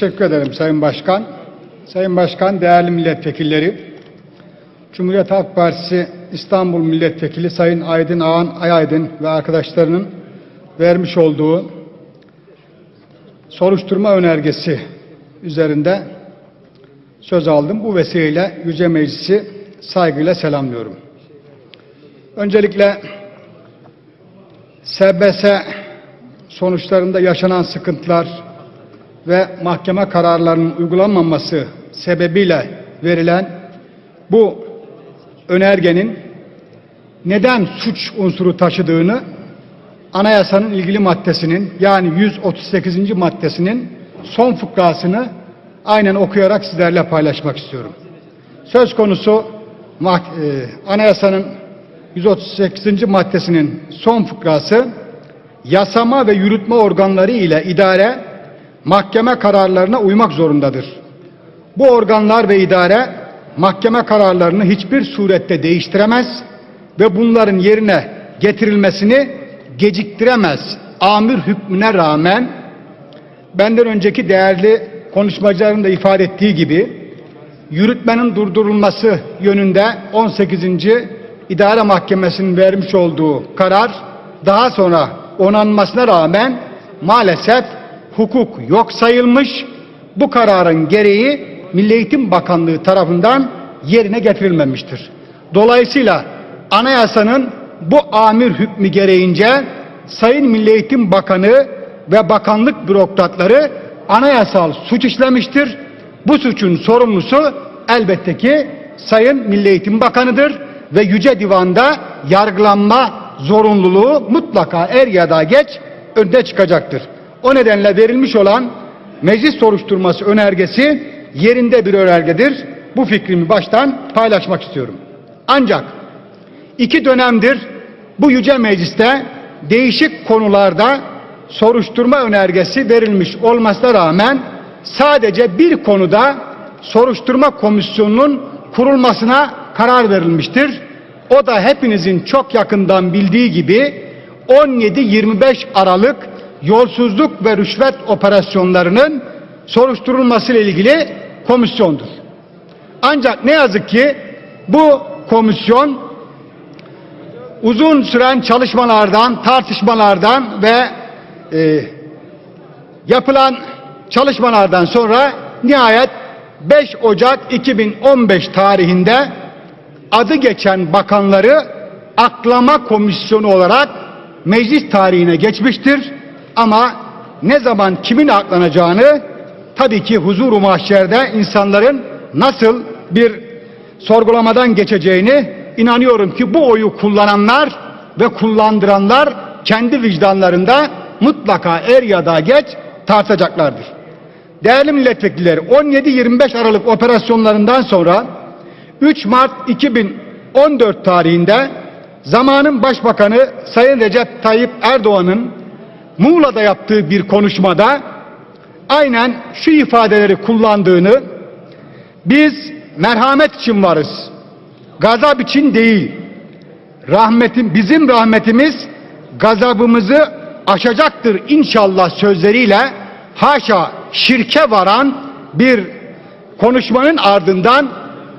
Teşekkür ederim Sayın Başkan. Sayın Başkan, değerli milletvekilleri, Cumhuriyet Halk Partisi İstanbul Milletvekili Sayın Aydın Ağan Ayaydın ve arkadaşlarının vermiş olduğu soruşturma önergesi üzerinde söz aldım. Bu vesileyle Yüce Meclisi saygıyla selamlıyorum. Öncelikle SBS sonuçlarında yaşanan sıkıntılar ve mahkeme kararlarının uygulanmaması sebebiyle verilen bu önergenin neden suç unsuru taşıdığını anayasanın ilgili maddesinin yani 138. maddesinin son fıkrasını aynen okuyarak sizlerle paylaşmak istiyorum. Söz konusu e, anayasanın 138. maddesinin son fıkrası yasama ve yürütme organları ile idare mahkeme kararlarına uymak zorundadır. Bu organlar ve idare mahkeme kararlarını hiçbir surette değiştiremez ve bunların yerine getirilmesini geciktiremez. Amir hükmüne rağmen benden önceki değerli konuşmacıların da ifade ettiği gibi yürütmenin durdurulması yönünde 18. İdare Mahkemesi'nin vermiş olduğu karar daha sonra onanmasına rağmen maalesef hukuk yok sayılmış. Bu kararın gereği Milli Eğitim Bakanlığı tarafından yerine getirilmemiştir. Dolayısıyla anayasanın bu amir hükmü gereğince Sayın Milli Eğitim Bakanı ve bakanlık bürokratları anayasal suç işlemiştir. Bu suçun sorumlusu elbette ki Sayın Milli Eğitim Bakanı'dır ve Yüce Divan'da yargılanma zorunluluğu mutlaka er ya da geç önde çıkacaktır. O nedenle verilmiş olan meclis soruşturması önergesi yerinde bir önergedir. Bu fikrimi baştan paylaşmak istiyorum. Ancak iki dönemdir bu yüce mecliste değişik konularda soruşturma önergesi verilmiş olmasına rağmen sadece bir konuda soruşturma komisyonunun kurulmasına karar verilmiştir. O da hepinizin çok yakından bildiği gibi 17-25 Aralık yolsuzluk ve rüşvet operasyonlarının soruşturulması ile ilgili komisyondur. Ancak ne yazık ki bu komisyon uzun süren çalışmalardan, tartışmalardan ve e, yapılan çalışmalardan sonra nihayet 5 Ocak 2015 tarihinde adı geçen bakanları aklama komisyonu olarak meclis tarihine geçmiştir. Ama ne zaman kimin aklanacağını tabii ki huzur-u mahşerde insanların nasıl bir sorgulamadan geçeceğini inanıyorum ki bu oyu kullananlar ve kullandıranlar kendi vicdanlarında mutlaka er ya da geç tartacaklardır. Değerli milletvekilleri 17-25 Aralık operasyonlarından sonra 3 Mart 2014 tarihinde zamanın başbakanı Sayın Recep Tayyip Erdoğan'ın Muğla'da yaptığı bir konuşmada aynen şu ifadeleri kullandığını biz merhamet için varız. Gazap için değil. Rahmetim bizim rahmetimiz gazabımızı aşacaktır inşallah sözleriyle haşa şirke varan bir konuşmanın ardından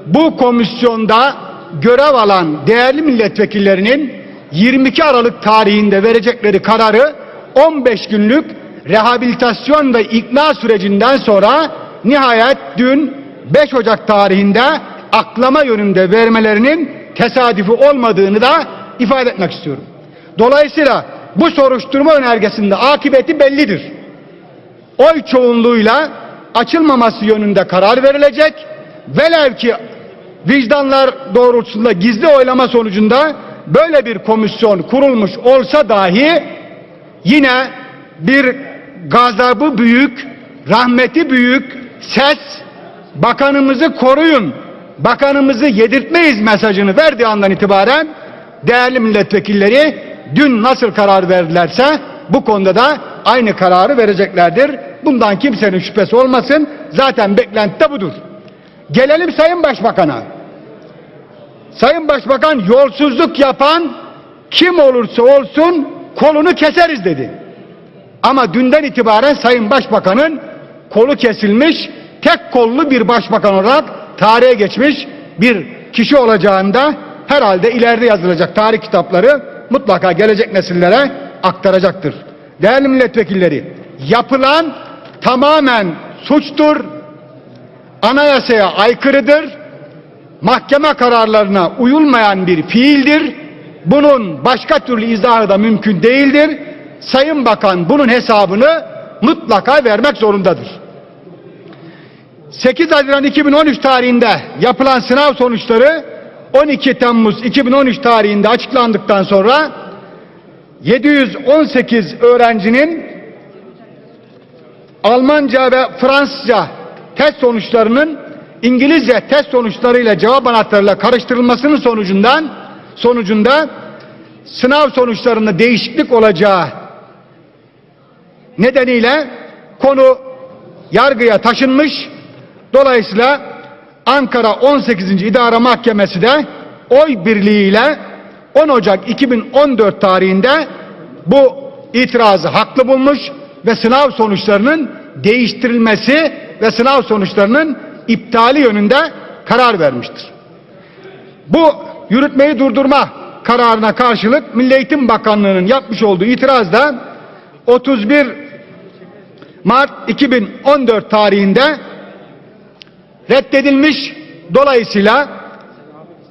bu komisyonda görev alan değerli milletvekillerinin 22 Aralık tarihinde verecekleri kararı 15 günlük rehabilitasyon ve ikna sürecinden sonra nihayet dün 5 Ocak tarihinde aklama yönünde vermelerinin tesadüfi olmadığını da ifade etmek istiyorum. Dolayısıyla bu soruşturma önergesinde akıbeti bellidir. Oy çoğunluğuyla açılmaması yönünde karar verilecek. Velev ki vicdanlar doğrultusunda gizli oylama sonucunda böyle bir komisyon kurulmuş olsa dahi yine bir gazabı büyük, rahmeti büyük ses bakanımızı koruyun, bakanımızı yedirtmeyiz mesajını verdiği andan itibaren değerli milletvekilleri dün nasıl karar verdilerse bu konuda da aynı kararı vereceklerdir. Bundan kimsenin şüphesi olmasın. Zaten beklenti de budur. Gelelim Sayın Başbakan'a. Sayın Başbakan yolsuzluk yapan kim olursa olsun kolunu keseriz dedi. Ama dünden itibaren Sayın Başbakan'ın kolu kesilmiş, tek kollu bir başbakan olarak tarihe geçmiş bir kişi olacağında herhalde ileride yazılacak tarih kitapları mutlaka gelecek nesillere aktaracaktır. Değerli milletvekilleri, yapılan tamamen suçtur, anayasaya aykırıdır, mahkeme kararlarına uyulmayan bir fiildir. Bunun başka türlü izahı da mümkün değildir. Sayın Bakan bunun hesabını mutlaka vermek zorundadır. 8 Haziran 2013 tarihinde yapılan sınav sonuçları 12 Temmuz 2013 tarihinde açıklandıktan sonra 718 öğrencinin Almanca ve Fransızca test sonuçlarının İngilizce test sonuçlarıyla cevap anahtarıyla karıştırılmasının sonucundan sonucunda sınav sonuçlarında değişiklik olacağı nedeniyle konu yargıya taşınmış. Dolayısıyla Ankara 18. İdare Mahkemesi de oy birliğiyle 10 Ocak 2014 tarihinde bu itirazı haklı bulmuş ve sınav sonuçlarının değiştirilmesi ve sınav sonuçlarının iptali yönünde karar vermiştir. Bu yürütmeyi durdurma kararına karşılık Milli Eğitim Bakanlığı'nın yapmış olduğu itirazda 31 Mart 2014 tarihinde reddedilmiş. Dolayısıyla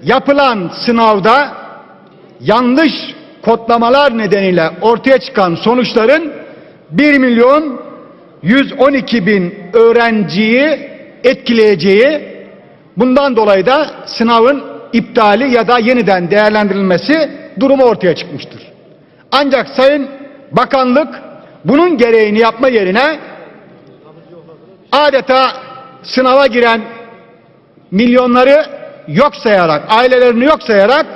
yapılan sınavda yanlış kodlamalar nedeniyle ortaya çıkan sonuçların 1 milyon 112 bin öğrenciyi etkileyeceği bundan dolayı da sınavın iptali ya da yeniden değerlendirilmesi durumu ortaya çıkmıştır. Ancak Sayın Bakanlık bunun gereğini yapma yerine adeta sınava giren milyonları yok sayarak, ailelerini yok sayarak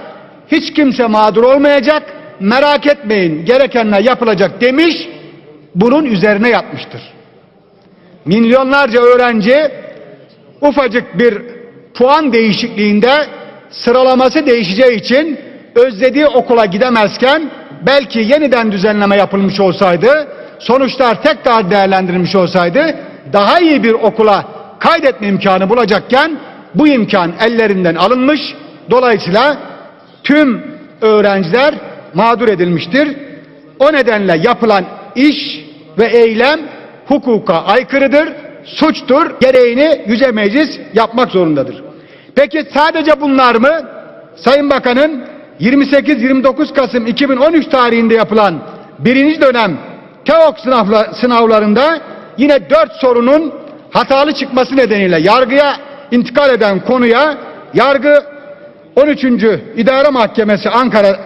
hiç kimse mağdur olmayacak, merak etmeyin gerekenler yapılacak demiş, bunun üzerine yapmıştır. Milyonlarca öğrenci ufacık bir puan değişikliğinde sıralaması değişeceği için özlediği okula gidemezken belki yeniden düzenleme yapılmış olsaydı, sonuçlar tekrar değerlendirilmiş olsaydı daha iyi bir okula kaydetme imkanı bulacakken bu imkan ellerinden alınmış. Dolayısıyla tüm öğrenciler mağdur edilmiştir. O nedenle yapılan iş ve eylem hukuka aykırıdır, suçtur. Gereğini Yüce Meclis yapmak zorundadır. Peki sadece bunlar mı? Sayın Bakan'ın 28-29 Kasım 2013 tarihinde yapılan birinci dönem TEOK sınavla- sınavlarında yine dört sorunun hatalı çıkması nedeniyle yargıya intikal eden konuya yargı 13. İdare Mahkemesi Ankara